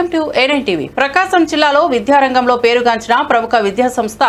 Welcome to A nine TV Prakasam జిల్లాలో విద్యారంగంలో పేరుగాంచిన ప్రముఖ విద్యా సంస్థ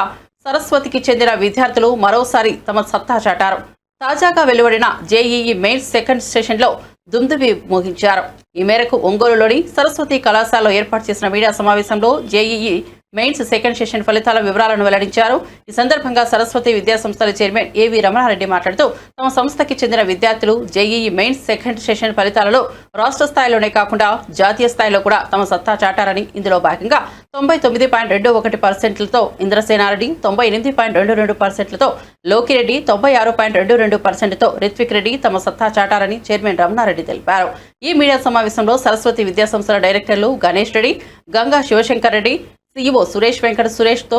సరస్వతికి చెందిన విద్యార్థులు మరోసారి తమ సత్తా చాటారు. తాజాగా వెలువడిన జేఈఈ మెయిన్స్ సెకండ్ సెషన్లో దుందుబి ముగించారు. ఈ మేరకు ఒంగోలులోని సరస్వతి కళాశాలలో ఏర్పాటు చేసిన మీడియా సమావేశంలో జేఈఈ మెయిన్స్ సెకండ్ సెషన్ ఫలితాల వివరాలను వెల్లడించారు. ఈ సందర్భంగా సరస్వతి విద్యా సంస్థల చైర్మన్ ఏవి రమణారెడ్డి మాట్లాడుతూ తమ సంస్థకి చెందిన విద్యార్థులు జేఈఈ మెయిన్స్ సెకండ్ సెషన్ ఫలితాలలో రాష్ట్ర స్థాయిలోనే కాకుండా జాతీయ స్థాయిలో కూడా తమ సత్తా చాటారని ఇందులో భాగంగా తొంభై తొమ్మిది పాయింట్ రెండు ఒకటి పర్సెంట్లతో ఇంద్రసేనారెడ్డి తొంభై ఎనిమిది పాయింట్ రెండు రెండు పర్సెంట్లతో లోకిరెడ్డి తొంభై ఆరు పాయింట్ రెండు రెండు పర్సెంట్తో రిత్విక్ రెడ్డి తమ సత్తా చాటారని చైర్మన్ రమణారెడ్డి తెలిపారు. ఈ మీడియా సమావేశంలో సరస్వతి విద్యా సంస్థల డైరెక్టర్లు గణేష్ రెడ్డి గంగా శివశంకర్ రెడ్డి సిఇఓ సురేష్ వెంకట సురేష్తో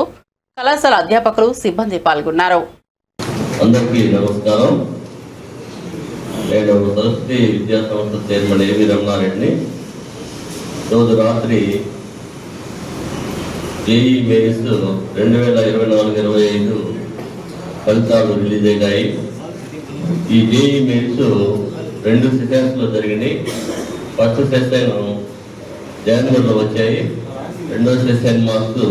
కళాశాల అధ్యాపకులు సిబ్బంది పాల్గొన్నారు. అందరికీ నమస్కారం. నేను సరస్వతి విద్యా సంస్థ చైర్మన్ ఏవి రమణారెడ్డిని రోజు రాత్రి జేఈ మెయిన్స్ రెండు వేల ఇరవై నాలుగు ఇరవై ఐదు ఫలితాలు రిలీజ్ అయినాయి. ఈ జేఈ మెయిన్స్ రెండు సెషన్స్లో జరిగినాయి. ఫస్ట్ సెషన్ జనవరిలో వచ్చాయి. రెండో సెషన్ మార్క్స్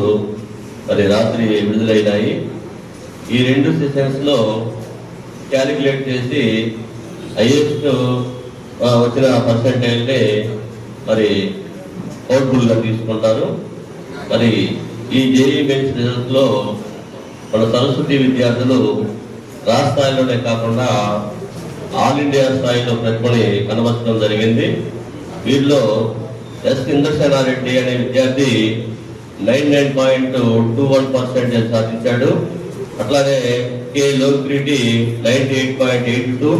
మరి రాత్రి విడుదలైనాయి. ఈ రెండు సెషన్స్లో క్యాలిక్యులేట్ చేసి హైయెస్ట్ వచ్చిన పర్సంటేజ్ని మరి అవుట్ఫుల్గా తీసుకుంటారు. మరి ఈ జేఈ మెయిన్స్ రిజల్ట్స్లో మన సరస్వతి విద్యార్థులు రాష్ట్ర స్థాయిలోనే కాకుండా ఆల్ ఇండియా స్థాయిలో ప్రతిభని కనబరచడం జరిగింది. వీరిలో ఎస్ ఇంద్రసేనారెడ్డి అనే విద్యార్థి nine nine point two one percentage సాధించాడు. అట్లానే K Lokireddy ninety eight point eight two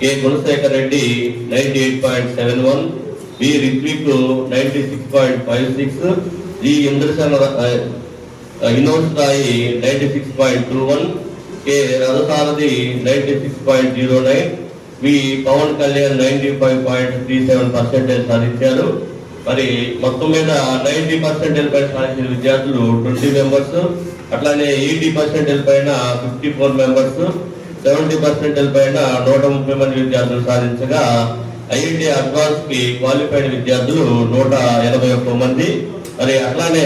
K Gunasekhar Reddy ninety eight point seven one B Ritvik ninety six point five six G Indrasena ఇన్నోస్ స్థాయి ninety six point two one K Rathasarathi ninety six point zero nine V Pawan Kalyan ninety five point three seven percentage సాధించారు. మరి మొత్తం మీద ninety percent పైన సాధించిన విద్యార్థులు twenty members అట్లానే eighty percent పైన fifty four members seventy percent పైన నూట ముప్పై మంది విద్యార్థులు సాధించగా ఐఐటి అడ్వాన్స్కి క్వాలిఫైడ్ విద్యార్థులు నూట ఎనభై ఒక్క మంది. మరి అట్లానే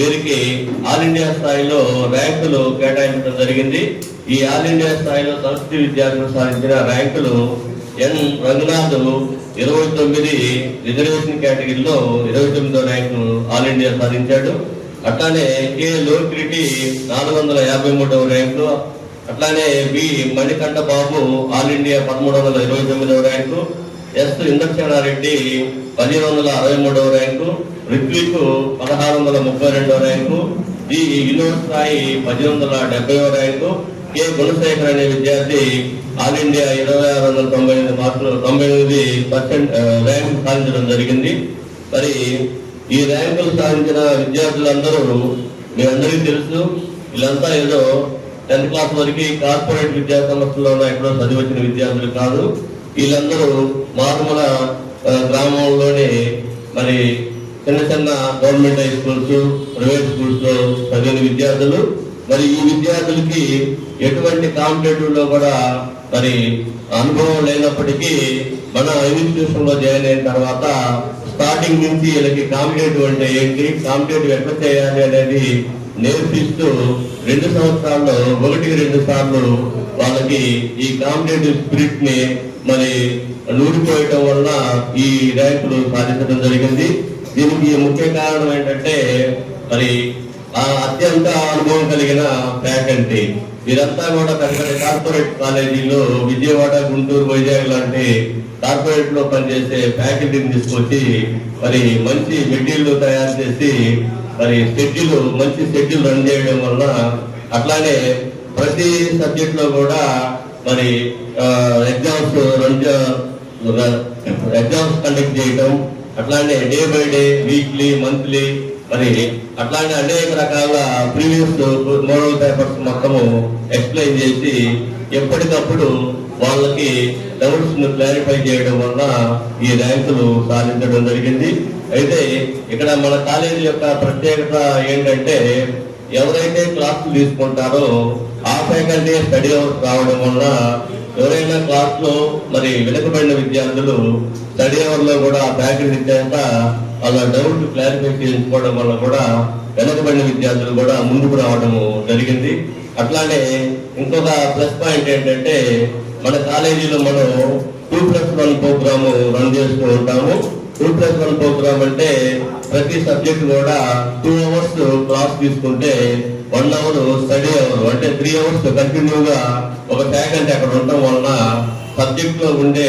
వీరికి ఆల్ ఇండియా స్థాయిలో ర్యాంకులు కేటాయించడం జరిగింది. ఈ ఆల్ ఇండియా స్థాయిలో సంస్కృతి విద్యార్థులు సాధించిన ర్యాంకులు ఎన్. రంగనాథ్ ఇరవై తొమ్మిది రిజర్వేషన్ కేటగిరీలో ఇరవై తొమ్మిదో ర్యాంకు ఆల్ ఇండియా సాధించాడు. అట్లానే కె. లోకిరెడ్డి నాలుగు వందల యాభై మూడవ ర్యాంకు అట్లానే B. Manikanta Babu all India పదమూడు వందల ఇరవై తొమ్మిదవ ర్యాంకు ఎస్ ఇంద్రసేనారెడ్డి పదిహేను వందల అరవై మూడవ ర్యాంకు రిత్విక్ పదహారు వందల ముప్పై రెండవ ర్యాంకు ఈ వినోద్ స్థాయి పద్దెనిమిది వందల డెబ్బైవ ర్యాంకు కె. గుణశేఖర్ అనే విద్యార్థి ఆల్ ఇండియా ఇరవై ఆరు వందల తొంభై ఎనిమిది మార్కులు తొంభై ఎనిమిది పర్సెంట్ ర్యాంకు సాధించడం జరిగింది. మరి ఈ ర్యాంకులు సాధించిన విద్యార్థులందరూ మీ అందరికీ తెలుసు వీళ్ళంతా ఏదో టెన్త్ క్లాస్ వరకు కార్పొరేట్ విద్యా సంస్థల్లో ఎక్కడో చదివచ్చిన విద్యార్థులు కాదు. వీళ్ళందరూ మారుమూల గ్రామంలోనే మరి చిన్న చిన్న గవర్నమెంట్ హై స్కూల్స్ ప్రైవేట్ స్కూల్స్లో చదివిన విద్యార్థులు. మరి ఈ విద్యార్థులకి ఎటువంటి కాంపిటేటివ్లో కూడా మరి అనుభవం లేనప్పటికీ మన ఇన్స్టిట్యూషన్లో జాయిన్ అయిన తర్వాత స్టార్టింగ్ నుంచి వీళ్ళకి కాంపిటేటివ్ అంటే ఏంటి కాంపిటేటివ్ ఎట్లా చేయాలి అనేది నేర్పిస్తూ రెండు సంవత్సరాల్లో ఒకటికి రెండు సార్లు వాళ్ళకి ఈ కాంపిటేటివ్ స్పిరిట్ని మరి నూరిపోయటం వల్ల ఈ ర్యాంకులు సాధించడం జరిగింది. దీనికి ముఖ్య కారణం ఏంటంటే మరి ఆ అత్యంత అనుభవం కలిగిన ఫ్యాకల్టీ. వీరంతా కూడా పెద్ద కార్పొరేట్ కాలేజీలో విజయవాడ గుంటూరు వైజాగ్ లాంటి కార్పొరేట్లో పనిచేసే ఫ్యాకల్టీని తీసుకొచ్చి మరి మంచి మెటీరియల్ తయారు చేసి మరి షెడ్యూల్ మంచి షెడ్యూల్ రన్ చేయడం వల్ల అట్లానే ప్రతి సబ్జెక్ట్లో కూడా మరి ఎగ్జామ్స్ ఎగ్జామ్స్ కండక్ట్ చేయటం అట్లానే day by day weekly monthly మరి అట్లానే అనేక రకాల ప్రీవియస్ మోడల్ పేపర్స్ మొత్తము ఎక్స్ప్లెయిన్ చేసి ఎప్పటికప్పుడు వాళ్ళకి డౌట్స్ను క్లారిఫై చేయడం వల్ల ఈ ర్యాంకులు సాధించడం జరిగింది. అయితే ఇక్కడ మన కాలేజీ యొక్క ప్రత్యేకత ఏంటంటే ఎవరైతే క్లాసులు తీసుకుంటారో ఆ ఫ్యాకల్టీ స్టడీ అవర్స్ రావడం వల్ల ఎవరైనా క్లాస్లో మరి వెనుకబడిన విద్యార్థులు స్టడీ అవర్లో కూడా ఫ్యాకల్టీ చేత వాళ్ళ డౌట్ క్లారిఫై చేసుకోవడం వల్ల కూడా వెనకబడిన విద్యార్థులు కూడా ముందుకు రావడం జరిగింది. అట్లానే ఇంకొక ప్లస్ పాయింట్ ఏంటంటే మన కాలేజీలో మనం two plus one program run చేస్తూ ఉంటాము. టూ ప్లస్ వన్ ప్రోగ్రామ్ అంటే ప్రతి సబ్జెక్ట్ కూడా టూ అవర్స్ క్లాస్ తీసుకుంటే వన్ అవర్ స్టడీ అవర్ అంటే త్రీ అవర్స్ కంటిన్యూగా ఒక ఫ్యాకల్టీ అక్కడ ఉండటం వలన సబ్జెక్ట్లో ఉండే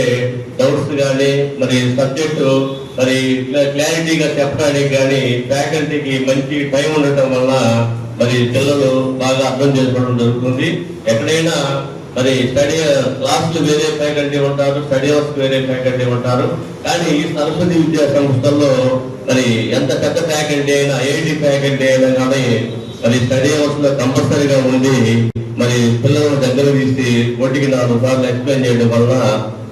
డౌట్స్ కానీ మరి సబ్జెక్టు మరి క్లారిటీగా చెప్పడానికి కానీ ఫ్యాకల్టీకి మంచి టైం ఉండటం వలన మరి పిల్లలు బాగా అర్థం చేసుకోవడం జరుగుతుంది. ఎక్కడైనా మరి స్టడీ క్లాసులు వేరే ఫ్యాకల్టీ ఉంటారు స్టడీ అవర్స్ వేరే ఫ్యాకల్టీ ఉంటారు. కానీ ఈ సరస్వతి విద్యా సంస్థల్లో మరి ఎంత పెద్ద ఫ్యాకల్టీ అయినా ఏడి ఫ్యాకల్టీ అయినా కానీ మరి స్టడీ అవర్స్లో కంపల్సరీగా ఉండి మరి పిల్లలను దగ్గర తీసి కోటికి నాలుగు సార్లు ఎక్స్ప్లెయిన్ చేయడం వలన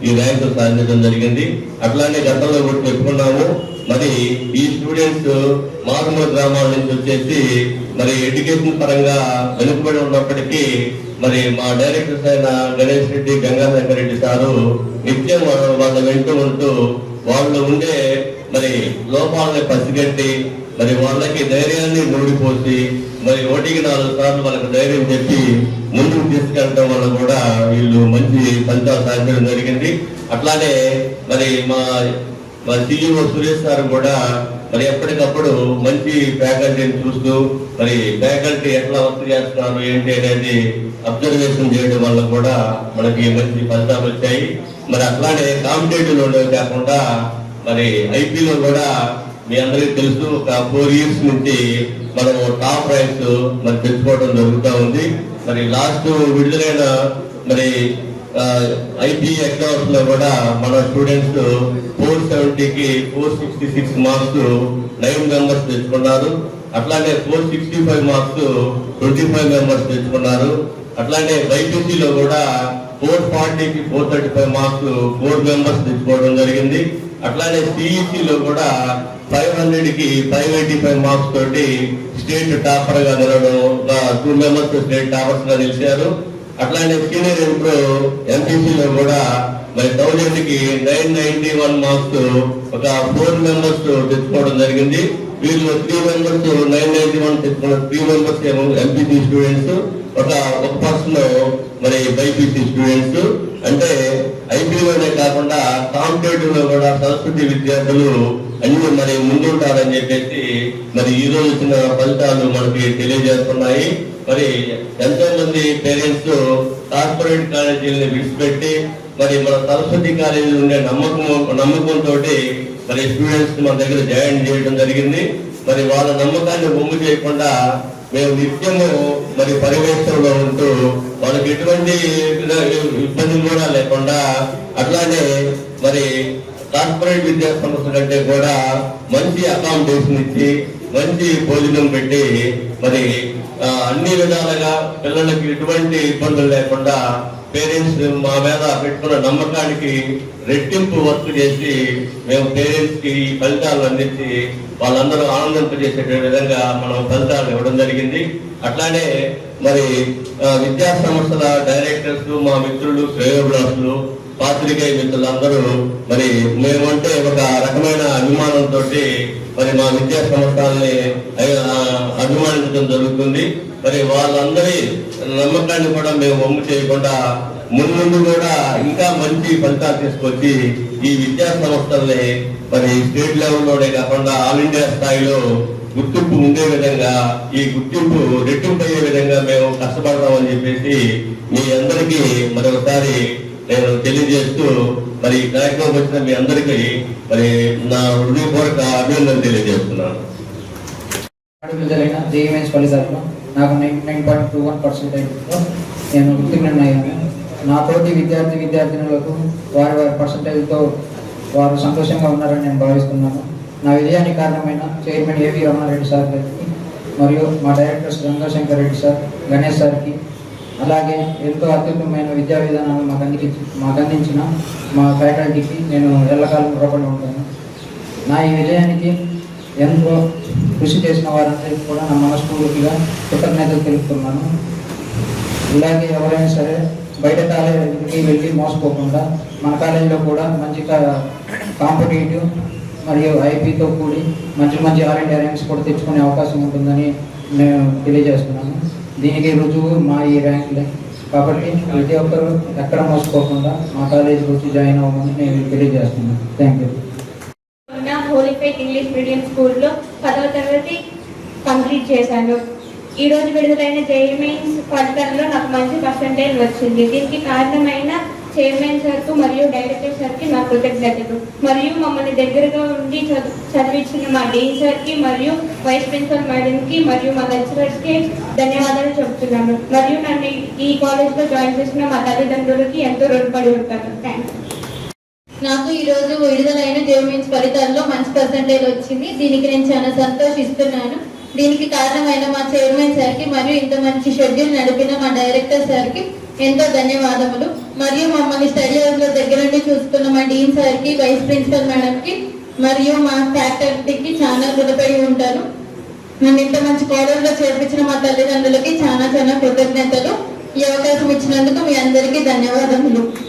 ఈ ర్యాంకు సాధించడం జరిగింది. అట్లానే గతంలో కూడా చెప్పుకున్నాము. మరి ఈ స్టూడెంట్స్ మారుమూల గ్రామాల నుంచి వచ్చేసి మరి ఎడ్యుకేషన్ పరంగా వెనుకబడి ఉన్నప్పటికీ మరి మా డైరెక్టర్స్ అయిన గణేష్ రెడ్డి గంగాశంకర్ రెడ్డి సారు నిత్యం వాళ్ళ- వెంటూ వెంట ఉంటూ వాళ్ళు ఉండే మరి లోపాలని పసిగట్టి మరి వాళ్ళకి ధైర్యాన్ని మూడిపోసి మరి ఒకటికి నాలుగు సార్లు వాళ్ళకు ధైర్యం చెప్పి ముందుకు తీసుకెళ్ళడం వల్ల కూడా వీళ్ళు మంచి ఫలితాలు సాధించడం జరిగింది. అట్లానే మరి మా మా సిఇఓ సురేష్ సార్ కూడా మరి ఎప్పటికప్పుడు మంచి ఫ్యాకల్టీని చూస్తూ మరి ఫ్యాకల్టీ ఎట్లా వర్క్ చేస్తున్నారు ఏంటి అనేది అబ్జర్వేషన్ చేయడం వల్ల కూడా మనకి మంచి ఫలితాలు వచ్చాయి. మరి అట్లానే కాంపిటేటివ్లో కాకుండా మరి ఐపీలో కూడా మీ అందరికీ తెలుసు ఒక ఫోర్ ఇయర్స్ నుంచి మనం టాప్ ర్యాంక్స్ మరి తెచ్చుకోవడం జరుగుతూ ఉంది. మరి లాస్ట్ విడుదలైన మరి ఐటీ ఎగ్జామ్స్లో కూడా మన students four సెవెంటీకి four sixty six marks nine members తెచ్చుకున్నారు. అట్లానే four sixty five marks twenty five members తెచ్చుకున్నారు. అట్లానే బైపీసీలో కూడా ఫోర్ ఫార్టీకి four thirty five marks four members తెచ్చుకోవడం జరిగింది. అట్లానే సిఈసిలో కూడా ఫైవ్ హండ్రెడ్కి ఫైవ్ ఎయిటీ ఫైవ్ మార్క్స్ తోటి స్టేట్ టాపర్గా నిలవడం టూ మెంబర్స్ స్టేట్ టాపర్స్గా నిలిచారు. అట్లానే సీనియర్ ఇంప్రో ఎంపీసీలో కూడా మరి థౌజండ్కి నైన్ నైన్టీ వన్ మార్క్స్ ఒక ఫోర్ మెంబర్స్ తెచ్చుకోవడం జరిగింది. వీళ్ళు three members nine ninety one తెచ్చుకున్న త్రీ మెంబర్స్ ఏమో ఎంపీసీ స్టూడెంట్స్ ఒక ఒక పర్సన్ మరి బైపీసీ స్టూడెంట్స్. అంటే ఐపీలోనే కాకుండా కాంపిటేటివ్లో కూడా సంస్కృతి విద్యార్థులు అన్ని మరి ముందుంటారని చెప్పేసి మరి ఈ రోజు వచ్చిన ఫలితాలు మనకి తెలియజేస్తున్నాయి. మరి ఎంతో మంది పేరెంట్స్ కార్పొరేట్ కాలేజీలని విడిచిపెట్టి మరి మన సరస్వతి కాలేజీ ఉండే నమ్మకం నమ్మకంతో మరి స్టూడెంట్స్ మన దగ్గర జాయిన్ చేయడం జరిగింది. మరి వాళ్ళ నమ్మకాన్ని బొమ్మ చేయకుండా మేము నిత్యము మరి పర్యవేక్షణలో ఉంటూ వాళ్ళకి ఎటువంటి ఇబ్బందులు కూడా లేకుండా అట్లానే మరి కార్పొరేట్ విద్యా సంస్థ కంటే కూడా మంచి అకామిడేషన్ ఇచ్చి మంచి భోజనం పెట్టి మరి అన్ని విధాలుగా పిల్లలకి ఎటువంటి ఇబ్బందులు లేకుండా పేరెంట్స్ మా మీద పెట్టుకున్న నమ్మకానికి రెట్టింపు వర్క్ చేసి మేము పేరెంట్స్కి ఈ ఫలితాలు అందించి వాళ్ళందరూ ఆనందింపజేసే విధంగా మనం ఫలితాలు ఇవ్వడం జరిగింది. అట్లానే మరి విద్యా సంస్థల డైరెక్టర్స్ మా మిత్రులు శ్రేయోభిలాసులు పాత్రికేయ మిత్రులందరూ మరి మేమంటే ఒక రకమైన అభిమానంతో మరి మా విద్యా సంస్థల్ని అభిమానించడం జరుగుతుంది. మరి వాళ్ళందరి నమ్మకాన్ని కూడా మేము వమ్ము చేయకుండా ముందు కూడా ఇంకా మంచి ఫలితాలు తీసుకొచ్చి ఈ విద్యా సంస్థల్ని మరి స్టేట్ లెవెల్లోనే కాకుండా ఆల్ ఇండియా స్థాయిలో గుర్తింపు ఉండే విధంగా ఈ గుర్తింపు రెట్టింపు అయ్యే విధంగా మేము కష్టపడతామని చెప్పేసి మీ అందరికీ మరొకసారి నేను తెలియజేస్తూ మరి ఈ కార్యక్రమం వచ్చిన మీ అందరికీ మరి నా హృదయపూర్వక అభినందన తెలియజేస్తున్నాను. నాకు nine nine point two one పర్సెంటేజ్తో నేను ఉత్తీర్ణులయ్యాను నా తోటి విద్యార్థి విద్యార్థినులకు వారి వారి పర్సంటేజ్తో వారు సంతోషంగా ఉన్నారని నేను భావిస్తున్నాను. నా విజయానికి కారణమైన చైర్మన్ ఏవి రమణారెడ్డి సార్ గారికి మరియు మా డైరెక్టర్స్ గంగాశంకర్ రెడ్డి సార్ గణేష్ సార్కి అలాగే ఎంతో అత్యుత్తమైన విద్యా విధానాలు మాకు అందించి మాకు అందించిన మా ఫ్యాకల్టీకి నేను ఎల్లకాలం రుణపడి ఉంటాను. నా ఈ విజయానికి ఎంతో కృషి చేసిన వారందరికీ కూడా నా మనస్ఫూర్తిగా కృతజ్ఞతలు తెలుపుతున్నాను. ఇలాగే ఎవరైనా సరే బయట కాలేజీకి వెళ్ళి మోసపోకుండా మన కాలేజీలో కూడా మంచి కాంపిటేటివ్ మరియు ఐపీతో కూడి మంచి మంచి ఆర్ అండ్ కూడా తెచ్చుకునే అవకాశం ఉంటుందని నేను తెలియజేస్తున్నాను. దీనికి రుజువు మా ఈ ర్యాంకులే కాబట్టి ప్రతి ఒక్కరూ ఎక్కడ మోసుకోకుండా మా కాలేజీకి వచ్చి జాయిన్ అవ్వమని నేను తెలియజేస్తున్నాను. Thank you Holipet English medium స్కూల్లో పదవ తరగతి కంప్లీట్ చేశాను. ఈ రోజు విడుదలైన జేఈ మెయిన్స్ ఫలితాల్లో నాకు మంచి పర్సంటేజ్ వచ్చింది. దీనికి కారణమైన చైర్మన్ సార్కు మరియు డైరెక్టర్ సార్కి నా కృతజ్ఞతలు. మరియు మమ్మల్ని దగ్గరగా ఉండి చదివించిన మా డీన్ సార్కి మరియు వైస్ ప్రిన్సిపల్ మేడంకి మరియు మా లెక్చరర్స్కి ధన్యవాదాలు చెబుతున్నాను. మరియు నన్ను ఈ కాలేజ్లో జాయిన్ చేసిన మా తల్లిదండ్రులకి ఎంతో రుణపడి ఉంటాను. థ్యాంక్స్ నాకు ఈ రోజు విడుదలైన జేమెన్స్ ఫలితాల్లో మంచి పర్సంటేజ్ వచ్చింది. దీనికి నేను చాలా సంతోషిస్తున్నాను. దీనికి కారణమైన మా చైర్మన్ సార్కి మరియు ఇంత మంచి షెడ్యూల్ నడిపిన మా డైరెక్టర్ సార్కి ఎంతో ధన్యవాదములు. మరియు మమ్మల్ని స్టడీ హౌస్లో దగ్గర నుండి చూసుకున్న మా డీన్ సార్కి వైస్ ప్రిన్సిపల్ మేడంకి మరియు మా ఫ్యాకల్టీకి చాలా రుణపడి ఉంటాను నన్ను ఇంత మంచి కోడల్లో చేర్పించిన మా తల్లిదండ్రులకి చాలా చాలా కృతజ్ఞతలు. ఈ అవకాశం ఇచ్చినందుకు మీ అందరికీ ధన్యవాదములు.